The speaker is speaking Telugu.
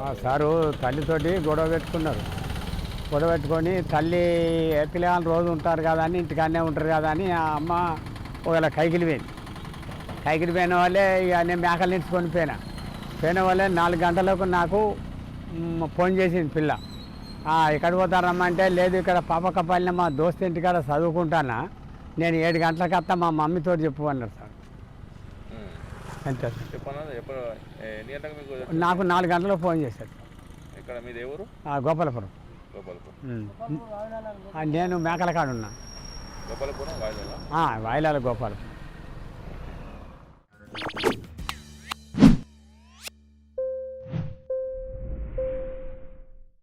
ఆ సారు తల్లితోటి గొడవ పెట్టుకున్నారు. గొడవ పెట్టుకొని తల్లి ఏ రోజు ఉంటారు కదా అని ఇంటికాడనే ఉంటారు కదా అని ఆ అమ్మ ఒకవేళ కైకిలి పోయింది. కైకిలి పోయిన వాళ్ళే ఇక నేను మేకలు నించుకొని పోయినా. పోయిన వాళ్ళే నాలుగు గంటలకు నాకు ఫోన్ చేసింది పిల్ల. "ఆ, పోతారమ్మా అంటే లేదు ఇక్కడ పాపకపల్లిన మా దోస్తు ఇంటికాడ చదువుకుంటానా. నేను ఏడు గంటలకు వస్తా మా మమ్మీతో చెప్పు అన్నారు సార్. అంతే ఎప్పుడు ఎన్ని గంటలకు మీకు నాకు నాలుగు గంటలకు ఫోన్ చేశారు. ఇక్కడ మీది ఎవరు ఆ, గోపాలపురం. గోపాలపురం. నేను మేకల కాడ ఉన్నా. గోపాలపురం వాయిలాల గోపాలపురం.